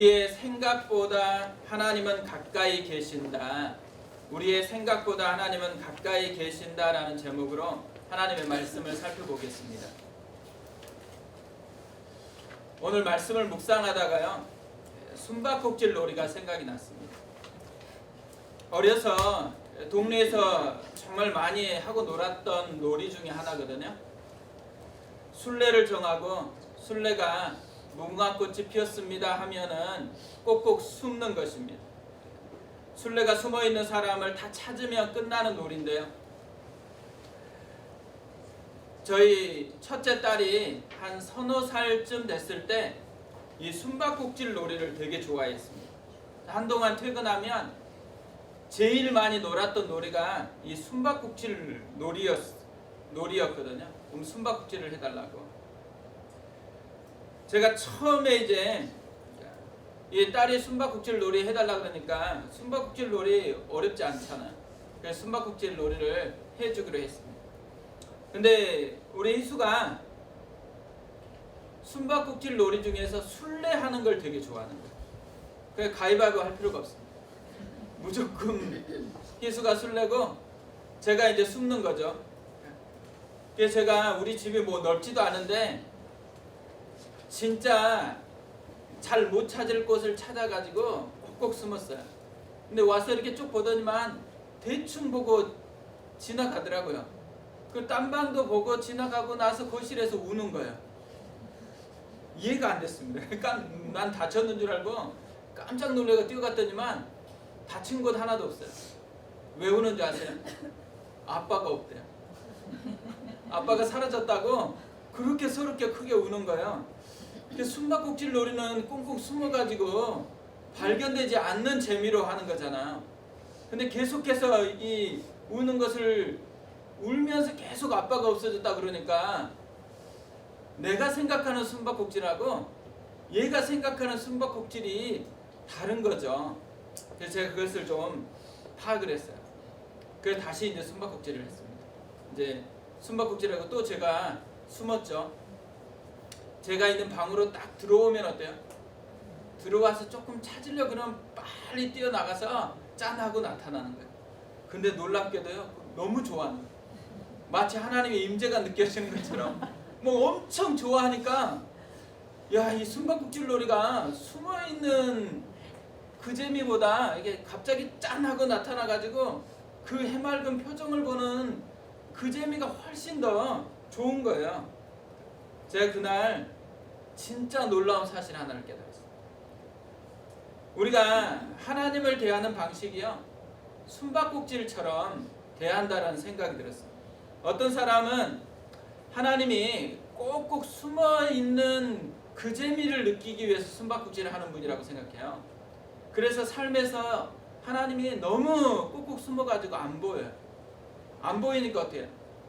우리의 생각보다 하나님은 가까이 계신다. 우리의 생각보다 하나님은 가까이 계신다라는 제목으로 하나님의 말씀을 살펴보겠습니다. 오늘 말씀을 묵상하다가요. 숨바꼭질 놀이가 생각이 났습니다. 어려서 동네에서 정말 많이 하고 놀았던 놀이 중에 하나거든요. 순례를 정하고 순례가 무궁화꽃이 피었습니다 하면은 꼭꼭 숨는 것입니다. 순례가 숨어 있는 사람을 다 찾으면 끝나는 놀인데요. 저희 첫째 딸이 한 서너 살쯤 됐을 때 이 숨바꼭질 놀이를 되게 좋아했습니다. 한동안 퇴근하면 제일 많이 놀았던 놀이가 이 숨바꼭질 놀이였, 놀이였거든요. 그럼 숨바꼭질을 해달라고. 제가 처음에 이제 이 딸이 숨바꼭질 놀이 해달라 그러니까 숨바꼭질 놀이 어렵지 않잖아요. 그래서 숨바꼭질 놀이를 해주기로 했습니다. 근데 우리 희수가 숨바꼭질 놀이 중에서 술래하는 걸 되게 좋아하는 거예요. 그래서 가위바위보 할 필요가 없습니다. 무조건 희수가 술래고 제가 이제 숨는 거죠. 그래서 제가 우리 집이 뭐 넓지도 않은데 진짜 잘 못 찾을 곳을 찾아가지고 꼭꼭 숨었어요. 근데 와서 이렇게 쭉 보더니만 대충 보고 지나가더라고요. 그 딴방도 보고 지나가고 나서 거실에서 우는 거예요. 이해가 안 됐습니다. 그러니까 난 다쳤는 줄 알고 깜짝 놀래가 뛰어갔더니만 다친 곳 하나도 없어요. 왜 우는 줄 아세요? 아빠가 없대요. 아빠가 사라졌다고 그렇게 서럽게 크게 우는 거예요. 근데 숨바꼭질 놀이는 꽁꽁 숨어가지고 발견되지 않는 재미로 하는 거잖아요. 근데 계속해서 이 우는 것을 울면서 계속 아빠가 없어졌다 그러니까 내가 생각하는 숨바꼭질하고 얘가 생각하는 숨바꼭질이 다른 거죠. 그래서 제가 그것을 좀 파악을 했어요. 그래서 다시 이제 숨바꼭질을 했습니다. 이제 숨바꼭질하고 또 제가 숨었죠. 제가 있는 방으로 딱 들어오면 어때요? 들어와서 조금 찾으려 그러면 빨리 뛰어나가서 짠하고 나타나는 거예요. 근데 놀랍게도요, 너무 좋아하는 거예요. 마치 하나님의 임재가 느껴지는 것처럼 뭐 엄청 좋아하니까 야, 이 숨바꼭질 놀이가 숨어 있는 그 재미보다 이게 갑자기 짠하고 나타나가지고 그 해맑은 표정을 보는 그 재미가 훨씬 더 좋은 거예요. 제가 그날 진짜 놀라운 사실 하나를 깨달았어요. 우리가 하나님을 대하는 방식이요. 숨바꼭질처럼 대한다라는 생각이 들었어요. 어떤 사람은 하나님이 꼭꼭 숨어 있는 그 재미를 느끼기 위해서 숨바꼭질을 하는 분이라고 생각해요. 그래서 삶에서 하나님이 너무 꼭꼭 숨어가지고 안 보여요. 안 보이니까 어때요?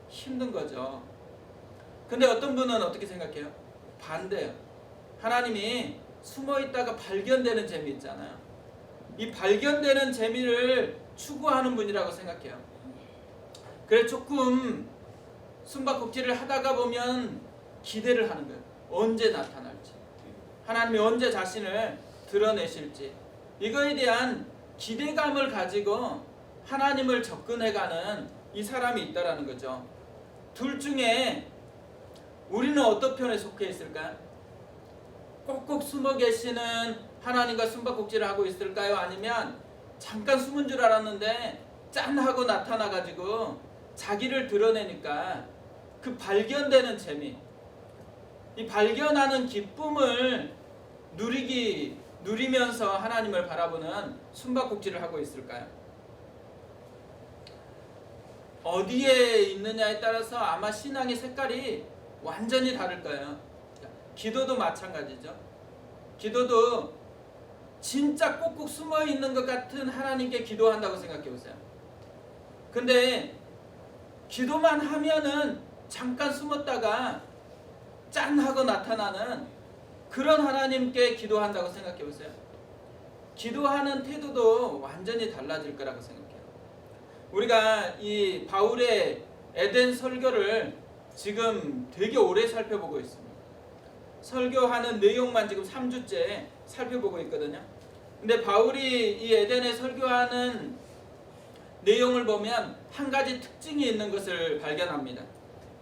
힘든 거죠. 근데 어떤 분은 어떻게 생각해요? 반대요. 하나님이 숨어 있다가 발견되는 재미 있잖아요. 이 발견되는 재미를 추구하는 분이라고 생각해요. 그래 조금 숨바꼭질을 하다가 보면 기대를 하는 거예요. 언제 나타날지. 하나님이 언제 자신을 드러내실지. 이거에 대한 기대감을 가지고 하나님을 접근해가는 이 사람이 있다라는 거죠. 둘 중에 우리는 어떤 편에 속해 있을까요? 꼭꼭 숨어 계시는 하나님과 숨바꼭질을 하고 있을까요? 아니면 잠깐 숨은 줄 알았는데 짠 하고 나타나가지고 자기를 드러내니까 그 발견되는 재미, 이 발견하는 기쁨을 누리기 누리면서 하나님을 바라보는 숨바꼭질을 하고 있을까요? 어디에 있느냐에 따라서 아마 신앙의 색깔이 완전히 다를 거예요. 기도도 마찬가지죠. 기도도 진짜 꼭꼭 숨어 있는 것 같은 하나님께 기도한다고 생각해 보세요. 근데 기도만 하면은 잠깐 숨었다가 짠 하고 나타나는 그런 하나님께 기도한다고 생각해 보세요. 기도하는 태도도 완전히 달라질 거라고 생각해요. 우리가 이 바울의 에덴 설교를 지금 되게 오래 살펴보고 있습니다. 설교하는 내용만 지금 3주째 살펴보고 있거든요. 근데 바울이 이 에덴에 설교하는 내용을 보면 한 가지 특징이 있는 것을 발견합니다.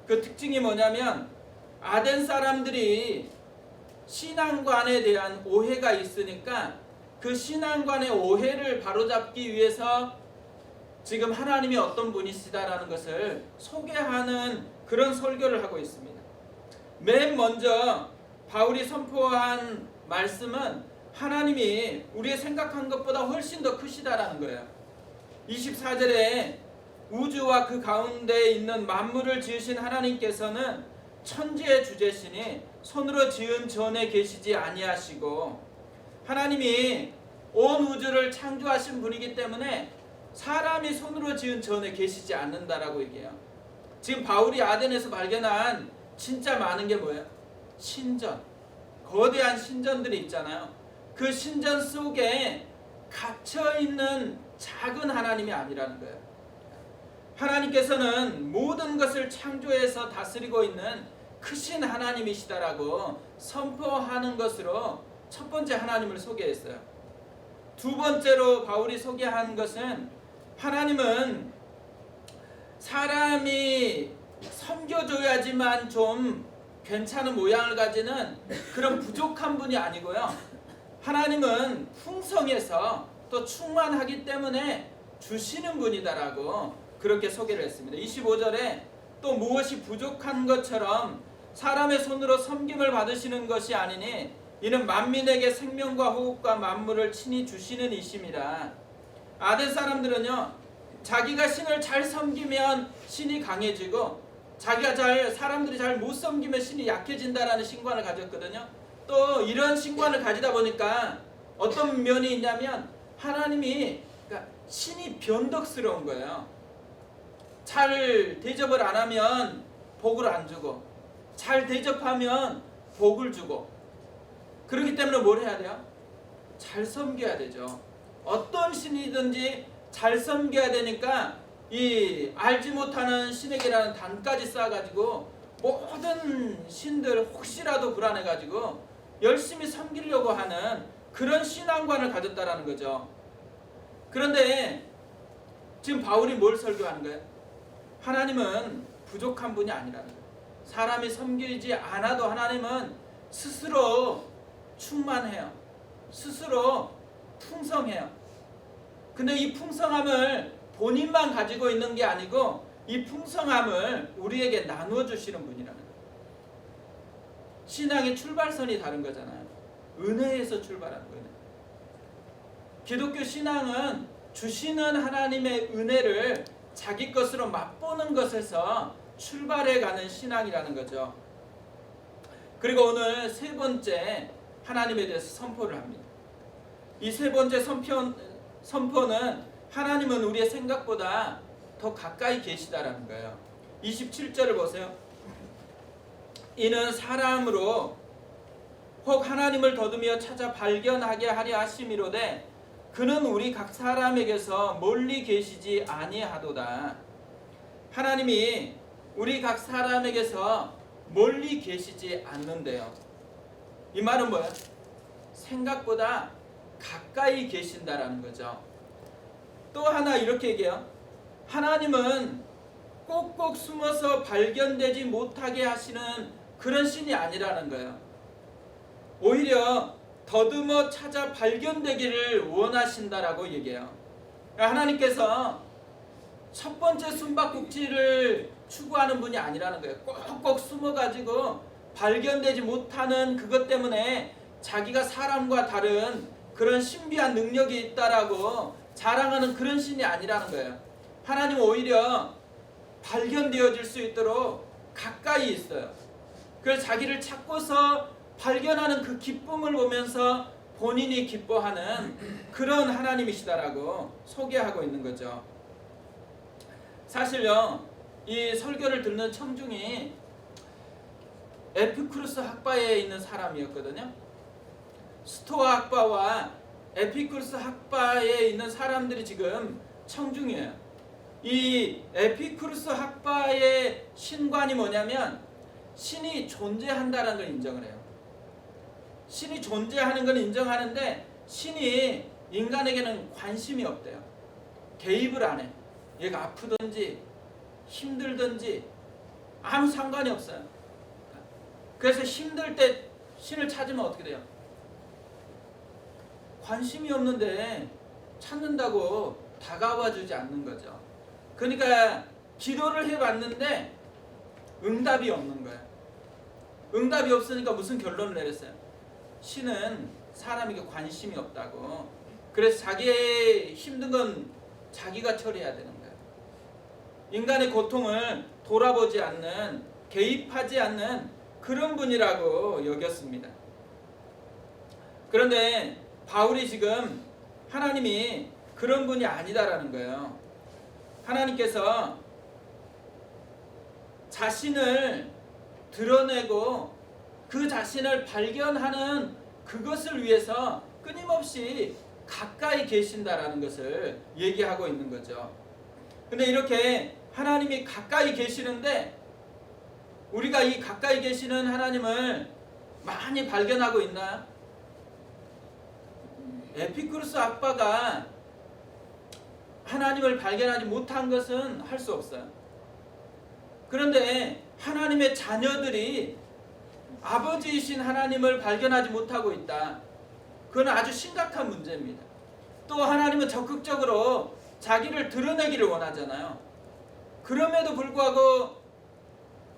그 특징이 뭐냐면 아덴 사람들이 신앙관에 대한 오해가 있으니까 그 신앙관의 오해를 바로잡기 위해서 지금 하나님이 어떤 분이시다라는 것을 소개하는 그런 설교를 하고 있습니다. 맨 먼저 바울이 선포한 말씀은 하나님이 우리의 생각한 것보다 훨씬 더 크시다라는 거예요. 24절에 우주와 그 가운데 있는 만물을 지으신 하나님께서는 천지의 주제시니 손으로 지은 전에 계시지 아니하시고 하나님이 온 우주를 창조하신 분이기 때문에 사람이 손으로 지은 전에 계시지 않는다라고 얘기해요. 지금 바울이 아덴에서 발견한 진짜 많은 게 뭐예요? 신전. 거대한 신전들이 있잖아요. 그 신전 속에 갇혀 있는 작은 하나님이 아니라는 거예요. 하나님께서는 모든 것을 창조해서 다스리고 있는 크신 하나님이시다라고 선포하는 것으로 첫 번째 하나님을 소개했어요. 두 번째로 바울이 소개한 것은 하나님은 사람이 섬겨줘야지만 좀 괜찮은 모양을 가지는 그런 부족한 분이 아니고요. 하나님은 풍성해서 또 충만하기 때문에 주시는 분이다라고 그렇게 소개를 했습니다. 25절에 또 무엇이 부족한 것처럼 사람의 손으로 섬김을 받으시는 것이 아니니 이는 만민에게 생명과 호흡과 만물을 친히 주시는 이심이라. 아덴 사람들은요 자기가 신을 잘 섬기면 신이 강해지고 자기가 잘 사람들이 잘 못 섬기면 신이 약해진다라는 신관을 가졌거든요. 또 이런 신관을 가지다 보니까 어떤 면이 있냐면 하나님이 그러니까 신이 변덕스러운 거예요. 잘 대접을 안 하면 복을 안 주고 잘 대접하면 복을 주고 그렇기 때문에 뭘 해야 돼요? 잘 섬겨야 되죠. 어떤 신이든지 잘 섬겨야 되니까 이 알지 못하는 신에게라는 단까지 쌓아가지고 모든 신들 혹시라도 불안해가지고 열심히 섬기려고 하는 그런 신앙관을 가졌다라는 거죠. 그런데 지금 바울이 뭘 설교하는 거예요? 하나님은 부족한 분이 아니라는 거예요. 사람이 섬기지 않아도 하나님은 스스로 충만해요. 스스로 풍성해요. 근데 이 풍성함을 본인만 가지고 있는 게 아니고 이 풍성함을 우리에게 나누어 주시는 분이라는 거예요. 신앙의 출발선이 다른 거잖아요. 은혜에서 출발하는 거예요. 기독교 신앙은 주시는 하나님의 은혜를 자기 것으로 맛보는 것에서 출발해 가는 신앙이라는 거죠. 그리고 오늘 세 번째 하나님에 대해서 선포를 합니다. 이 세 번째 선표, 선포는 하나님은 우리의 생각보다 더 가까이 계시다라는 거예요. 27절을 보세요. 이는 사람으로 혹 하나님을 더듬여 찾아 발견하게 하려 하심이로되 그는 우리 각 사람에게서 멀리 계시지 아니하도다. 하나님이 우리 각 사람에게서 멀리 계시지 않는데요. 이 말은 뭐야? 생각보다 가까이 계신다라는 거죠. 또 하나 이렇게 얘기해요. 하나님은 꼭꼭 숨어서 발견되지 못하게 하시는 그런 신이 아니라는 거예요. 오히려 더듬어 찾아 발견되기를 원하신다라고 얘기해요. 그러니까 하나님께서 첫 번째 숨바꼭질을 추구하는 분이 아니라는 거예요. 꼭꼭 숨어가지고 발견되지 못하는 그것 때문에 자기가 사람과 다른 그런 신비한 능력이 있다라고 자랑하는 그런 신이 아니라는 거예요. 하나님 오히려 발견되어질 수 있도록 가까이 있어요. 그래서 자기를 찾고서 발견하는 그 기쁨을 보면서 본인이 기뻐하는 그런 하나님이시다라고 소개하고 있는 거죠. 사실요, 이 설교를 듣는 청중이 에피쿠르스 학파에 있는 사람이었거든요. 스토아 학파와 에피쿠르스 학파에 있는 사람들이 지금 청중이에요. 이 에피쿠르스 학파의 신관이 뭐냐면 신이 존재한다는 걸 인정을 해요. 신이 존재하는 건 인정하는데 신이 인간에게는 관심이 없대요. 개입을 안 해. 얘가 아프든지 힘들든지 아무 상관이 없어요. 그래서 힘들 때 신을 찾으면 어떻게 돼요? 관심이 없는데 찾는다고 다가와 주지 않는 거죠. 그러니까 기도를 해봤는데 응답이 없는 거예요. 응답이 없으니까 무슨 결론을 내렸어요? 신은 사람에게 관심이 없다고. 그래서 자기의 힘든 건 자기가 처리해야 되는 거예요. 인간의 고통을 돌아보지 않는, 개입하지 않는 그런 분이라고 여겼습니다. 그런데 바울이 지금 하나님이 그런 분이 아니다라는 거예요. 하나님께서 자신을 드러내고 그 자신을 발견하는 그것을 위해서 끊임없이 가까이 계신다라는 것을 얘기하고 있는 거죠. 근데 이렇게 하나님이 가까이 계시는데 우리가 이 가까이 계시는 하나님을 많이 발견하고 있나요? 에피쿠르스 아빠가 하나님을 발견하지 못한 것은 할 수 없어요. 그런데 하나님의 자녀들이 아버지이신 하나님을 발견하지 못하고 있다. 그건 아주 심각한 문제입니다. 또 하나님은 적극적으로 자기를 드러내기를 원하잖아요. 그럼에도 불구하고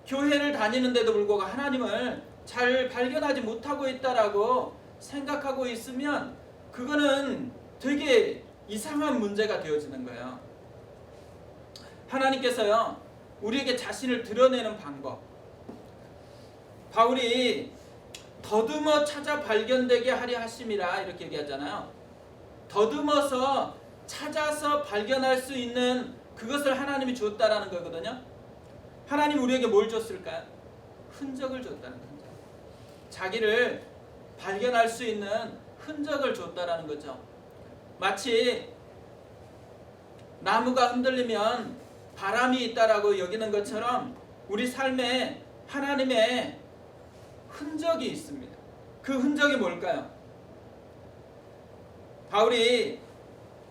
교회를 다니는데도 불구하고 하나님을 잘 발견하지 못하고 있다라고 생각하고 있으면 그거는 되게 이상한 문제가 되어지는 거예요. 하나님께서요, 우리에게 자신을 드러내는 방법. 바울이 더듬어 찾아 발견되게 하려 하심이라 이렇게 얘기하잖아요. 더듬어서 찾아서 발견할 수 있는 그것을 하나님이 줬다라는 거거든요. 하나님 우리에게 뭘 줬을까요? 흔적을 줬다는 흔적. 자기를 발견할 수 있는 흔적을 줬다라는 거죠. 마치 나무가 흔들리면 바람이 있다라고 여기는 것처럼 우리 삶에 하나님의 흔적이 있습니다. 그 흔적이 뭘까요? 바울이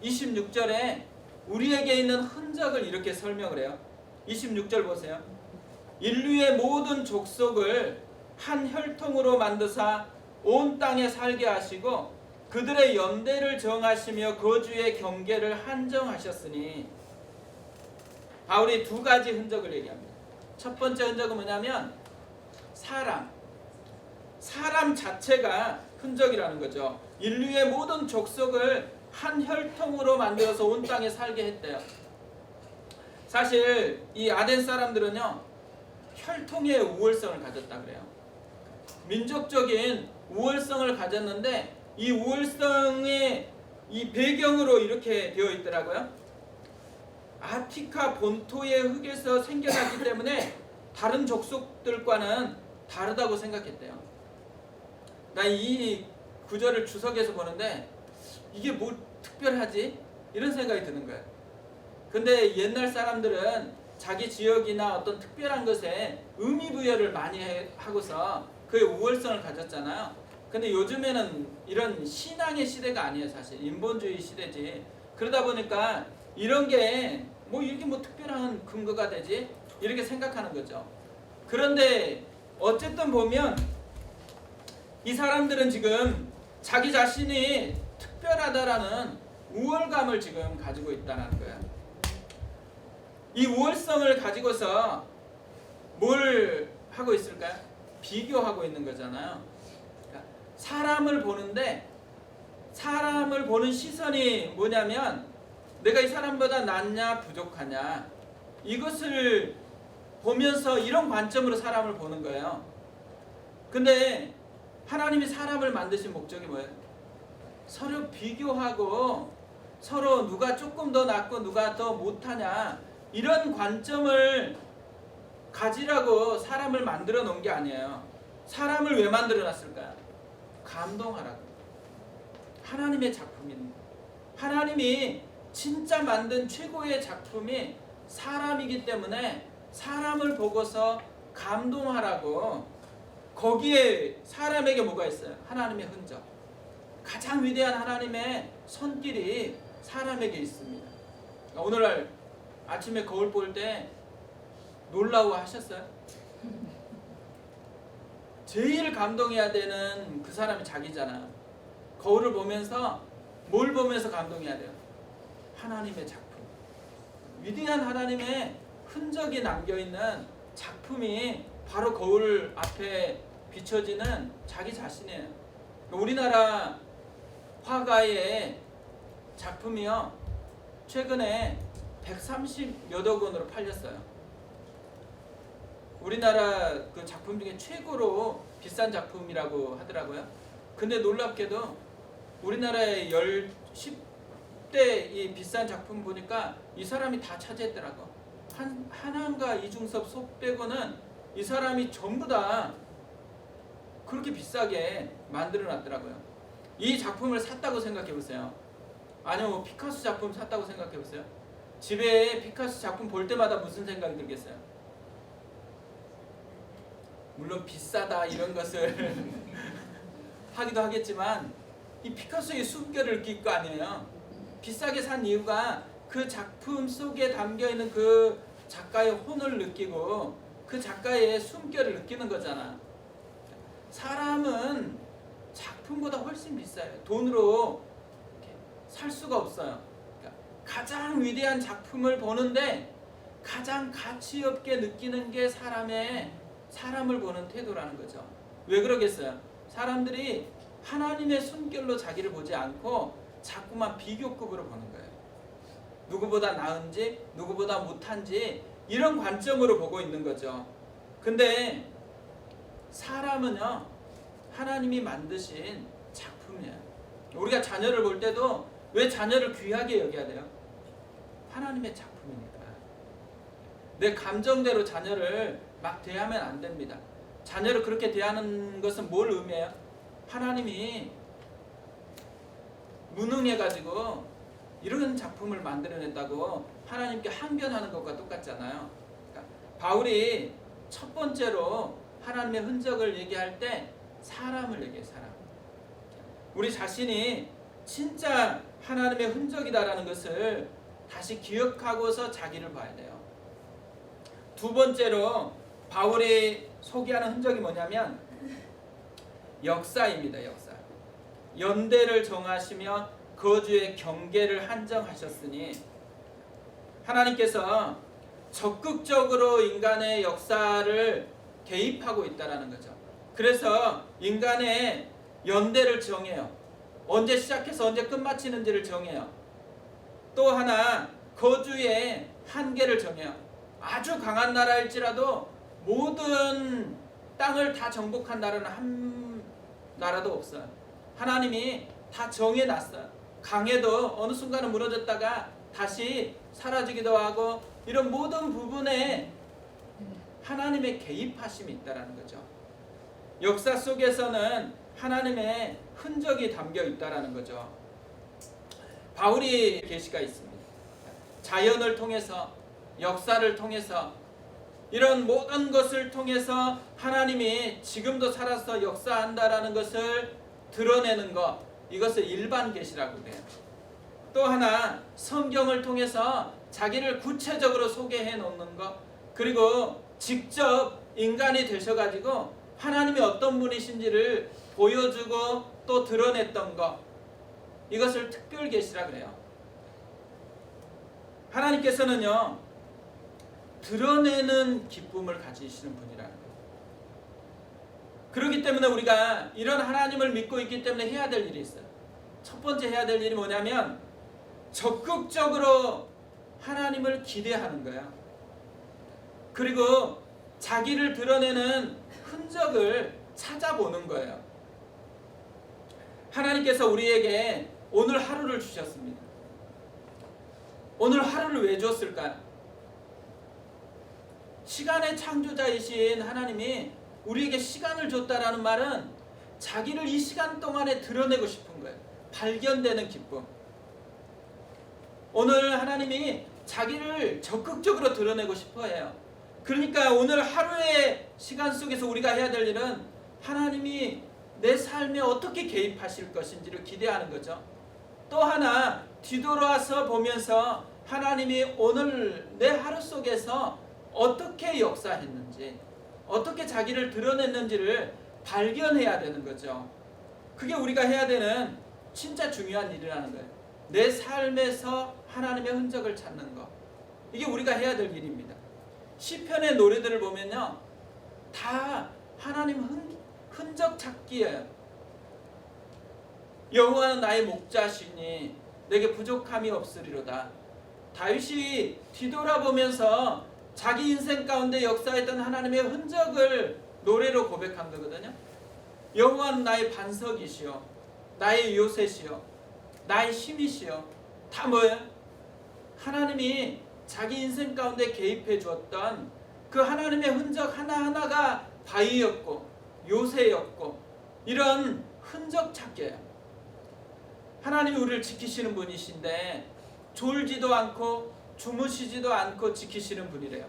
26절에 우리에게 있는 흔적을 이렇게 설명을 해요. 26절 보세요. 인류의 모든 족속을 한 혈통으로 만드사 온 땅에 살게 하시고 그들의 연대를 정하시며 거주의 경계를 한정하셨으니 바울이 두 가지 흔적을 얘기합니다. 첫 번째 흔적은 뭐냐면 사람 사람 자체가 흔적이라는 거죠. 인류의 모든 족속을 한 혈통으로 만들어서 온 땅에 살게 했대요. 사실 이 아덴 사람들은요 혈통의 우월성을 가졌다 그래요. 민족적인 우월성을 가졌는데 이 우월성의 이 배경으로 이렇게 되어 있더라고요. 아티카 본토의 흙에서 생겨났기 때문에 다른 족속들과는 다르다고 생각했대요. 나 이 구절을 주석에서 보는데 이게 뭐 특별하지? 이런 생각이 드는 거예요. 근데 옛날 사람들은 자기 지역이나 어떤 특별한 것에 의미 부여를 많이 해- 하고서 그의 우월성을 가졌잖아요. 근데 요즘에는 이런 신앙의 시대가 아니에요, 사실. 인본주의 시대지. 그러다 보니까 이런 게 뭐 이렇게 뭐 특별한 근거가 되지? 이렇게 생각하는 거죠. 그런데 어쨌든 보면 이 사람들은 지금 자기 자신이 특별하다라는 우월감을 지금 가지고 있다는 거야. 이 우월성을 가지고서 뭘 하고 있을까요? 비교하고 있는 거잖아요. 그러니까 사람을 보는데 사람을 보는 시선이 뭐냐면 내가 이 사람보다 낫냐 부족하냐 이것을 보면서 이런 관점으로 사람을 보는 거예요. 근데 하나님이 사람을 만드신 목적이 뭐예요? 서로 비교하고 서로 누가 조금 더 낫고 누가 더 못하냐 이런 관점을 가지라고 사람을 만들어 놓은 게 아니에요. 사람을 왜 만들어 놨을까요? 감동하라고. 하나님의 작품입니다. 하나님이 진짜 만든 최고의 작품이 사람이기 때문에 사람을 보고서 감동하라고 거기에 사람에게 뭐가 있어요? 하나님의 흔적. 가장 위대한 하나님의 손길이 사람에게 있습니다. 오늘날 아침에 거울 볼 때 놀라워 하셨어요? 제일 감동해야 되는 그 사람이 자기잖아. 거울을 보면서 뭘 보면서 감동해야 돼요? 하나님의 작품. 위대한 하나님의 흔적이 남겨 있는 작품이 바로 거울 앞에 비춰지는 자기 자신이에요. 우리나라 화가의 작품이요. 최근에 130 몇 억 원으로 팔렸어요. 우리나라 그 작품 중에 최고로 비싼 작품이라고 하더라고요. 근데 놀랍게도 우리나라의 열 10대 이 비싼 작품 보니까 이 사람이 다 차지했더라고. 한 한한가 이중섭 속 빼고는 이 사람이 전부 다 그렇게 비싸게 만들어 놨더라고요. 이 작품을 샀다고 생각해 보세요. 아니면 뭐 피카소 작품 샀다고 생각해 보세요. 집에 피카소 작품 볼 때마다 무슨 생각이 들겠어요? 물론 비싸다 이런 것을 하기도 하겠지만 이 피카소의 숨결을 느낄 거 아니에요. 비싸게 산 이유가 그 작품 속에 담겨 있는 그 작가의 혼을 느끼고 그 작가의 숨결을 느끼는 거잖아. 사람은 작품보다 훨씬 비싸요. 돈으로 살 수가 없어요. 그러니까 가장 위대한 작품을 보는데 가장 가치 없게 느끼는 게 사람의 사람을 보는 태도라는 거죠. 왜 그러겠어요? 사람들이 하나님의 손결로 자기를 보지 않고 자꾸만 비교급으로 보는 거예요. 누구보다 나은지, 누구보다 못한지 이런 관점으로 보고 있는 거죠. 근데 사람은요, 하나님이 만드신 작품이에요. 우리가 자녀를 볼 때도 왜 자녀를 귀하게 여겨야 돼요? 하나님의 작품이니까. 내 감정대로 자녀를 막 대하면 안 됩니다. 자녀를 그렇게 대하는 것은 뭘 의미해요? 하나님이 무능해가지고 이런 작품을 만들어냈다고 하나님께 항변하는 것과 똑같잖아요. 그러니까 바울이 첫 번째로 하나님의 흔적을 얘기할 때 사람을 얘기해 사람. 우리 자신이 진짜 하나님의 흔적이다라는 것을 다시 기억하고서 자기를 봐야 돼요. 두 번째로 바울이 소개하는 흔적이 뭐냐면 역사입니다. 역사. 연대를 정하시며 거주의 경계를 한정하셨으니 하나님께서 적극적으로 인간의 역사를 개입하고 있다라는 거죠. 그래서 인간의 연대를 정해요. 언제 시작해서 언제 끝마치는지를 정해요. 또 하나 거주의 한계를 정해요. 아주 강한 나라일지라도 모든 땅을 다 정복한 나라는 한 나라도 없어요. 하나님이 다 정해놨어요. 강해도 어느 순간은 무너졌다가 다시 사라지기도 하고 이런 모든 부분에 하나님의 개입하심이 있다라는 거죠. 역사 속에서는 하나님의 흔적이 담겨 있다라는 거죠. 바울이 계시가 있습니다. 자연을 통해서 역사를 통해서 이런 모든 것을 통해서 하나님이 지금도 살아서 역사한다라는 것을 드러내는 것 이것을 일반 계시라고 그래요. 또 하나 성경을 통해서 자기를 구체적으로 소개해 놓는 것 그리고 직접 인간이 되셔 가지고 하나님이 어떤 분이신지를 보여주고 또 드러냈던 것 이것을 특별 계시라 그래요. 하나님께서는요 드러내는 기쁨을 가지시는 분이라는 거예요. 그렇기 때문에 우리가 이런 하나님을 믿고 있기 때문에 해야 될 일이 있어요. 첫 번째 해야 될 일이 뭐냐면 적극적으로 하나님을 기대하는 거야. 그리고 자기를 드러내는 흔적을 찾아보는 거예요. 하나님께서 우리에게 오늘 하루를 주셨습니다. 오늘 하루를 왜 주었을까요? 시간의 창조자이신 하나님이 우리에게 시간을 줬다라는 말은 자기를 이 시간 동안에 드러내고 싶은 거예요. 발견되는 기쁨. 오늘 하나님이 자기를 적극적으로 드러내고 싶어 해요. 그러니까 오늘 하루의 시간 속에서 우리가 해야 될 일은 하나님이 내 삶에 어떻게 개입하실 것인지를 기대하는 거죠. 또 하나 뒤돌아서 보면서 하나님이 오늘 내 하루 속에서 어떻게 역사했는지, 어떻게 자기를 드러냈는지를 발견해야 되는 거죠. 그게 우리가 해야 되는 진짜 중요한 일이라는 거예요. 내 삶에서 하나님의 흔적을 찾는 것. 이게 우리가 해야 될 일입니다. 시편의 노래들을 보면요. 다 하나님 흔, 흔적 찾기예요. 여호와는 나의 목자시니 내게 부족함이 없으리로다. 다윗이 뒤돌아보면서 자기 인생 가운데 역사했던 하나님의 흔적을 노래로 고백한 거거든요. 여호와는 나의 반석이시요 나의 요새시요 나의 힘이시요 다 뭐예요? 하나님이 자기 인생 가운데 개입해 주었던 그 하나님의 흔적 하나하나가 바위였고 요새였고 이런 흔적 찾기예요. 하나님이 우리를 지키시는 분이신데 졸지도 않고 주무시지도 않고 지키시는 분이래요.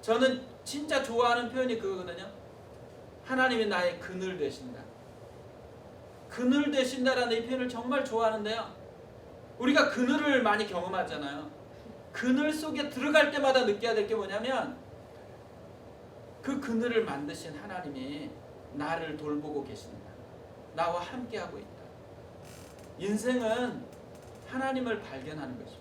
저는 진짜 좋아하는 표현이 그거거든요. 하나님이 나의 그늘 되신다. 그늘 되신다라는 이 표현을 정말 좋아하는데요. 우리가 그늘을 많이 경험하잖아요. 그늘 속에 들어갈 때마다 느껴야 될 게 뭐냐면 그 그늘을 만드신 하나님이 나를 돌보고 계신다. 나와 함께하고 있다. 인생은 하나님을 발견하는 것입니다.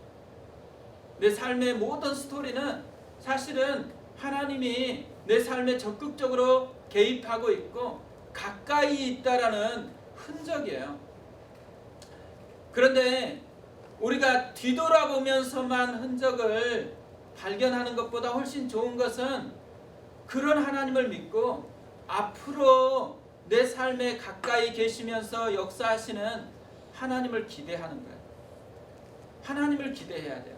내 삶의 모든 스토리는 사실은 하나님이 내 삶에 적극적으로 개입하고 있고 가까이 있다라는 흔적이에요. 그런데 우리가 뒤돌아보면서만 흔적을 발견하는 것보다 훨씬 좋은 것은 그런 하나님을 믿고 앞으로 내 삶에 가까이 계시면서 역사하시는 하나님을 기대하는 거예요. 하나님을 기대해야 돼요.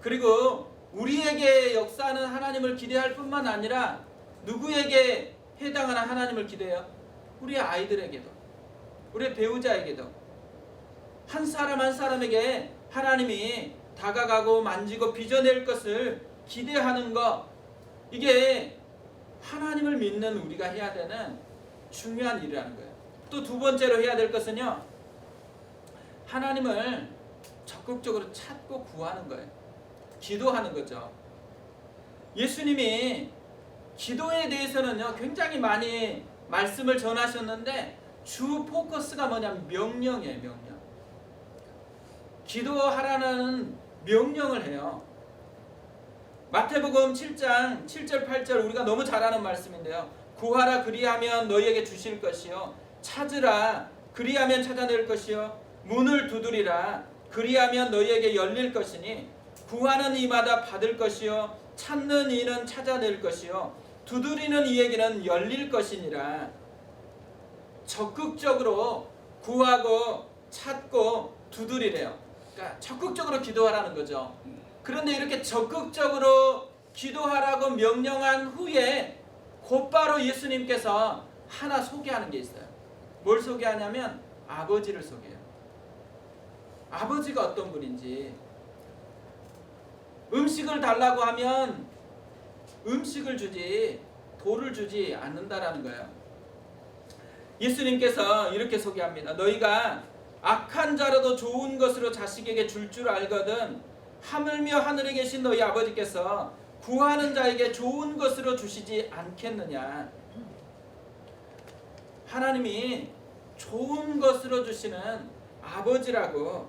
그리고 우리에게 역사하는 하나님을 기대할 뿐만 아니라 누구에게 해당하는 하나님을 기대해요? 우리 아이들에게도, 우리 배우자에게도, 한 사람 한 사람에게 하나님이 다가가고 만지고 빚어낼 것을 기대하는 것, 이게 하나님을 믿는 우리가 해야 되는 중요한 일이라는 거예요. 또 두 번째로 해야 될 것은요, 하나님을 적극적으로 찾고 구하는 거예요. 기도하는 거죠. 예수님이 기도에 대해서는요, 굉장히 많이 말씀을 전하셨는데, 주 포커스가 뭐냐면 명령이에요, 명령. 기도하라는 명령을 해요. 마태복음 7장 7절 8절 우리가 너무 잘 아는 말씀인데요. 구하라 그리하면 너희에게 주실 것이요 찾으라 그리하면 찾아낼 것이요 문을 두드리라 그리하면 너희에게 열릴 것이니 구하는 이마다 받을 것이요 찾는 이는 찾아낼 것이요 두드리는 이에게는 열릴 것이니라 적극적으로 구하고 찾고 두드리래요. 그러니까 적극적으로 기도하라는 거죠. 그런데 이렇게 적극적으로 기도하라고 명령한 후에 곧바로 예수님께서 하나 소개하는 게 있어요. 뭘 소개하냐면 아버지를 소개해요. 아버지가 어떤 분인지 음식을 달라고 하면 음식을 주지 돌을 주지 않는다라는 거예요. 예수님께서 이렇게 소개합니다. 너희가 악한 자라도 좋은 것으로 자식에게 줄줄 알거든 하물며 하늘에 계신 너희 아버지께서 구하는 자에게 좋은 것으로 주시지 않겠느냐. 하나님이 좋은 것으로 주시는 아버지라고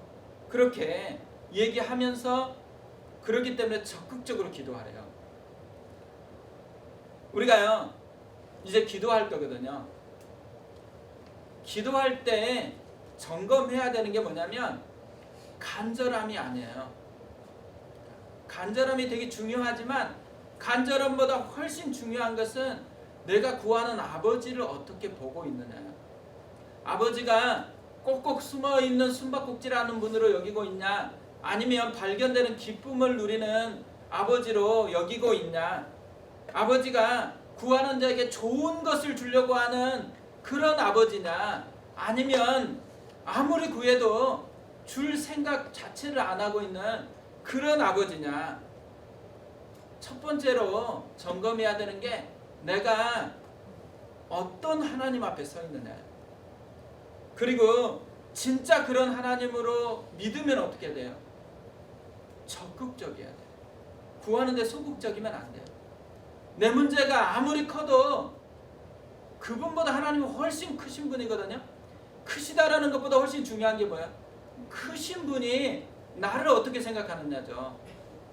그렇게 얘기하면서 그렇기 때문에 적극적으로 기도하래요. 우리가요, 이제 기도할 거거든요. 기도할 때 점검해야 되는 게 뭐냐면 간절함이 아니에요. 간절함이 되게 중요하지만 간절함보다 훨씬 중요한 것은 내가 구하는 아버지를 어떻게 보고 있느냐. 아버지가 꼭꼭 숨어 있는 숨바꼭질하는 분으로 여기고 있냐? 아니면 발견되는 기쁨을 누리는 아버지로 여기고 있냐? 아버지가 구하는 자에게 좋은 것을 주려고 하는 그런 아버지냐? 아니면 아무리 구해도 줄 생각 자체를 안 하고 있는 그런 아버지냐? 첫 번째로 점검해야 되는 게 내가 어떤 하나님 앞에 서 있느냐. 그리고 진짜 그런 하나님으로 믿으면 어떻게 돼요? 적극적이어야 돼요. 구하는데 소극적이면 안 돼요. 내 문제가 아무리 커도 그분보다 하나님은 훨씬 크신 분이거든요. 크시다라는 것보다 훨씬 중요한 게 뭐야? 크신 분이 나를 어떻게 생각하느냐죠.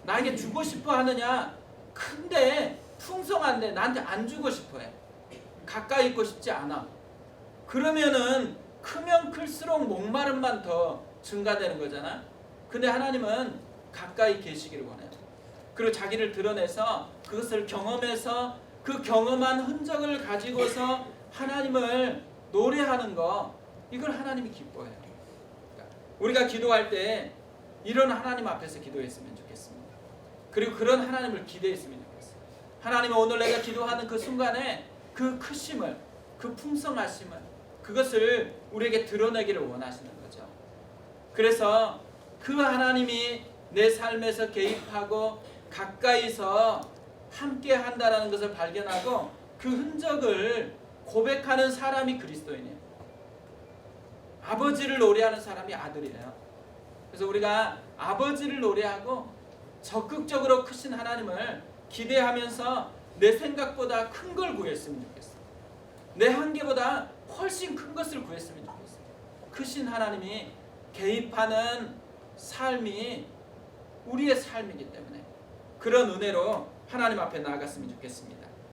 나에게 주고 싶어 하느냐? 큰데 풍성한데 나한테 안 주고 싶어 해. 가까이 있고 싶지 않아. 그러면은 크면 클수록 목마름만 더 증가되는 거잖아. 근데 하나님은 가까이 계시기를 원해요. 그리고 자기를 드러내서 그것을 경험해서 그 경험한 흔적을 가지고서 하나님을 노래하는 거 이걸 하나님이 기뻐해요. 그러니까 우리가 기도할 때 이런 하나님 앞에서 기도했으면 좋겠습니다. 그리고 그런 하나님을 기대했으면 좋겠어요. 하나님은 오늘 내가 기도하는 그 순간에 그 크심을 그 풍성하심을 그것을 우리에게 드러내기를 원하시는 거죠. 그래서 그 하나님이 내 삶에서 개입하고 가까이서 함께 한다라는 것을 발견하고 그 흔적을 고백하는 사람이 그리스도인이에요. 아버지를 노래하는 사람이 아들이에요. 그래서 우리가 아버지를 노래하고 적극적으로 크신 하나님을 기대하면서 내 생각보다 큰 걸 구했으면 좋겠어. 내 한계보다 훨씬 큰 것을 구했으면 좋겠어. 크신 하나님이 개입하는 삶이 우리의 삶이기 때문에 그런 은혜로 하나님 앞에 나아갔으면 좋겠습니다.